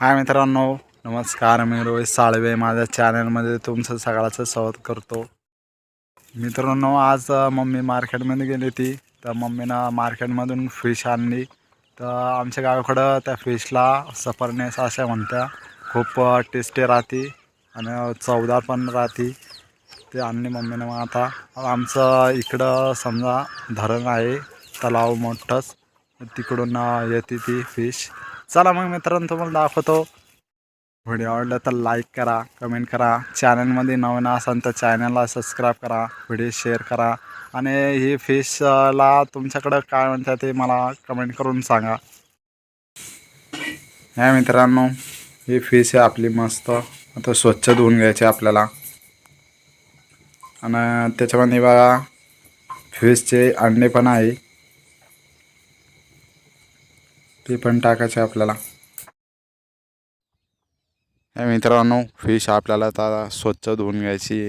हाय मित्रांनो नमस्कार मी रोहित साळवे. माझ्या चॅनलमध्ये तुमचं सगळ्याचं स्वागत करतो. मित्रांनो आज मम्मी मार्केटमध्ये गेली होती. तर मम्मीनं मार्केटमधून फिश आणली. तर आमच्या गावाकडं त्या फिशला सफरनेस अशा म्हणत्या खूप टेस्टी राहते आणि चवदार पण राहते. ते आणली मम्मीनं मग आता. आमचं इकडं समजा धरण आहे तलाव मोठंच. तिकडून येते ती फिश चला मग मित्रांनो तुम्हाला दाखवतो. व्हिडिओ आवडला तर लाईक करा कमेंट करा. चॅनलमध्ये नवीन असाल तर चॅनलला सबस्क्राईब करा व्हिडिओ शेअर करा. आणि ही फिशला तुमच्याकडं काय म्हणतात ते मला कमेंट करून सांगा. ह्या मित्रांनो ही फिश आहे आपली मस्त. आता स्वच्छ धुवून घ्यायची आपल्याला. आणि त्याच्यामध्ये बघा फिशचे अंडे पण आहे. ते पण टाकायचे आपल्याला. मित्रांनो फिश आपल्याला आता स्वच्छ धुवून घ्यायची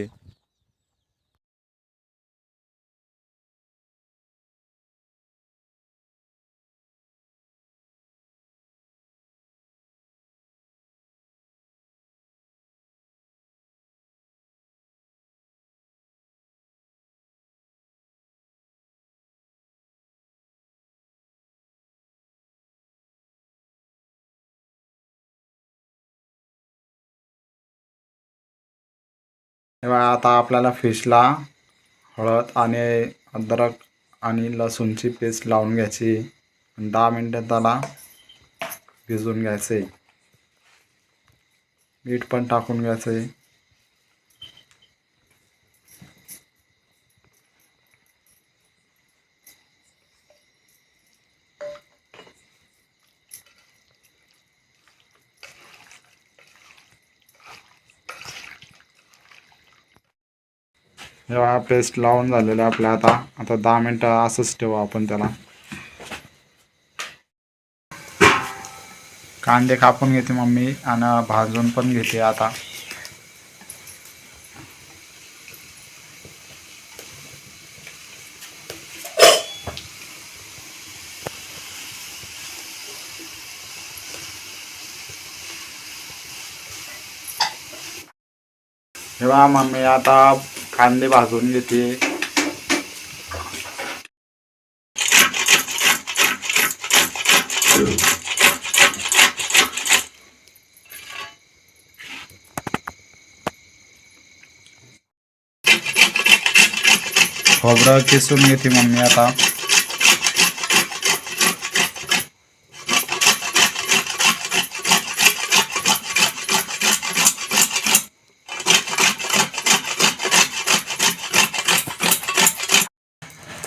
तेव्हा आता आपल्याला फिशला हळद आणि अद्रक आणि लसूणची पेस्ट लावून घ्यायची. आणि दहा मिनटं त्याला भिजवून घ्यायचे. मीठ पण टाकून घ्यायचं. जेव्हा पेस्ट लावून झालेलं आपल्या आता. आता दहा मिनटं असंच ठेवू आपण त्याला. कांदे कापून घेते मम्मी आणि भाजून पण घेते आता. तेव्हा मम्मी आता कांदे भाजून घेते. खोबरं किसून घेते मम्मी आता.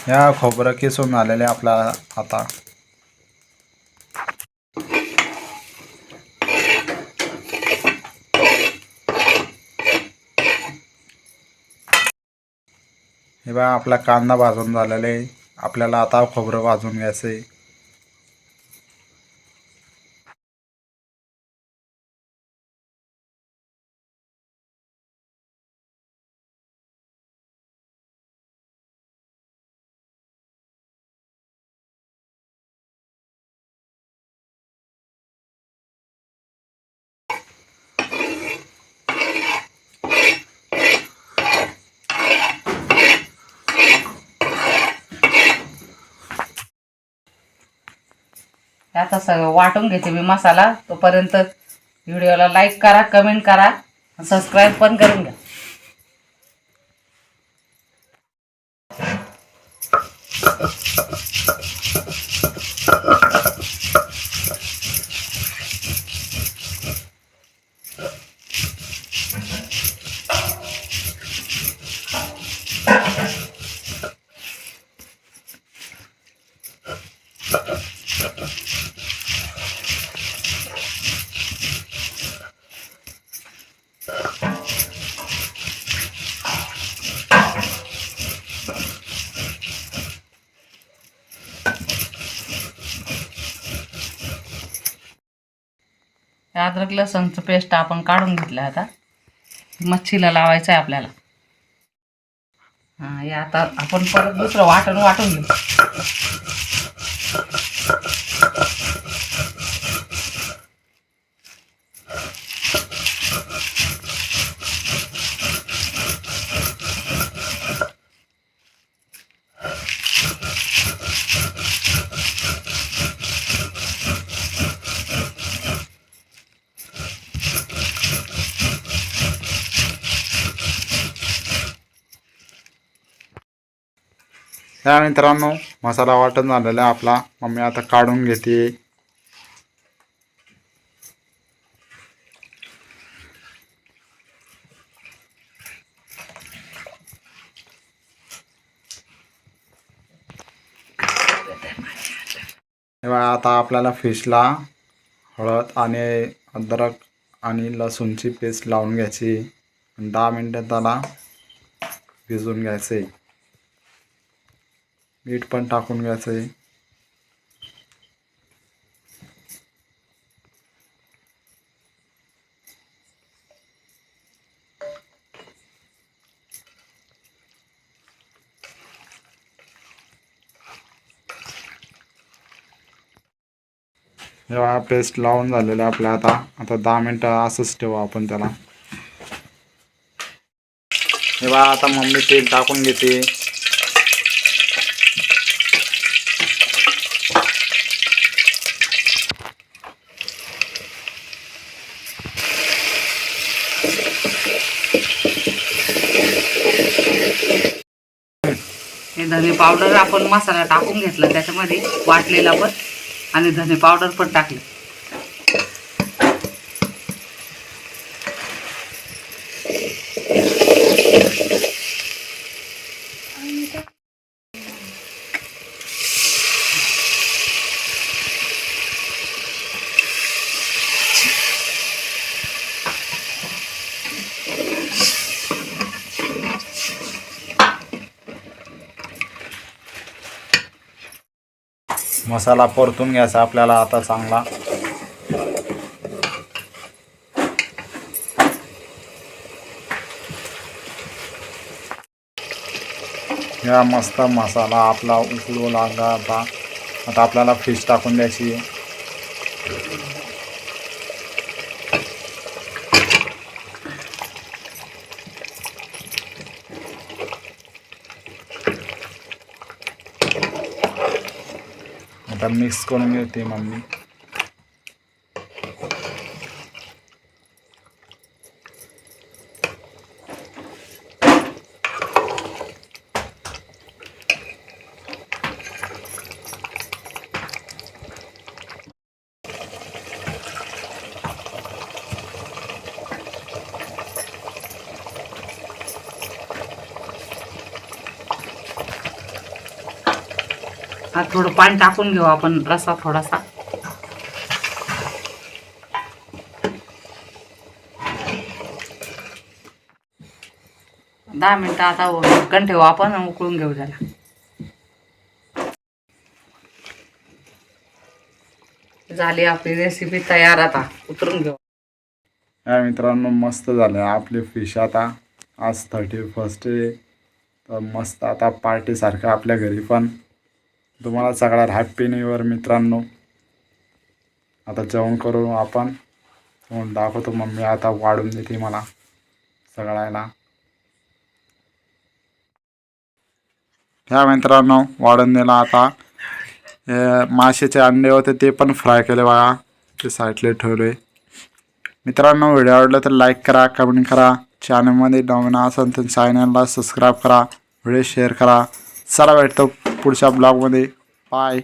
या खोबरं किसून आलेले आपला आता. हे बा आपला कांदा भाजून झालेला आहे. आपल्याला आता खोबरं भाजून घ्यायचं आहे. आता सगळं वाटून घेते मी मसाला. तोपर्यंत व्हिडिओला लाईक करा कमेंट करा सबस्क्राईब पण करून घ्या. अद्रक लसणचं पेस्ट आपण काढून घेतलं आता. मच्छीला लावायचं आहे आपल्याला. हां हे आता आपण परत दुसरं वाटण वाटून घेऊ. या मित्रांनो मसाला वाटण झालेला आहे आपला. मम्मी आता काढून घेते. आता आपल्याला फिशला हळद आणि अद्रक आणि लसूणची पेस्ट लावून घ्यायची. आणि दहा मिनटं त्याला भिजवून घ्यायचे. मीठ पण टाकून घ्यायचं जेव्हा पेस्ट लावून झालेलं आहे आपल्या आता आता दहा मिनटं असंच ठेवू आपण त्याला. तेव्हा आता मम्मी तेल टाकून घेते. हे धने पावडर आपण मसाला टाकून घेतला त्याच्यामध्ये वाटलेला पण आणि धने पावडर पण टाकलं. मसाला परतून घ्यायचा आपल्याला आता चांगला. या मस्त मसाला आपला उकळू लागला आता. आता आपल्याला फिश टाकून द्यायची आता मिक्स करून घेते मम्मी. आता थोडं पाणी टाकून घेऊ आपण रसा थोडासा. दहा मिनिटं आता ढक्कन ठेवू आपण उकळून घेऊ त्याला. झाली आपली रेसिपी तयार आता. उतरून घेऊ. या मित्रांनो मस्त झालं आपले फिश आता. आज थर्टी फर्स्ट डे तर मस्त आता पार्टीसारखं आपल्या घरी पण. तुम्हाला सगळ्यात हॅप्पी न्यू इयर मित्रांनो. आता जेवण करू आपण. जेवण दाखवतो मम्मी आता वाढून देते मला सगळ्याला. ह्या मित्रांनो वाढून दिला आता. मासेचे माशाचे अंडे होते ते पण फ्राय केले बघा. ते साईडला ठेवले. मित्रांनो व्हिडिओ आवडला तर लाईक करा कमेंट करा. चॅनलमध्ये नवीन असेल तर चॅनलला सबस्क्राईब करा. व्हिडिओ शेअर करा. चला भेटतो पुढच्या ब्लॉगमध्ये. बाय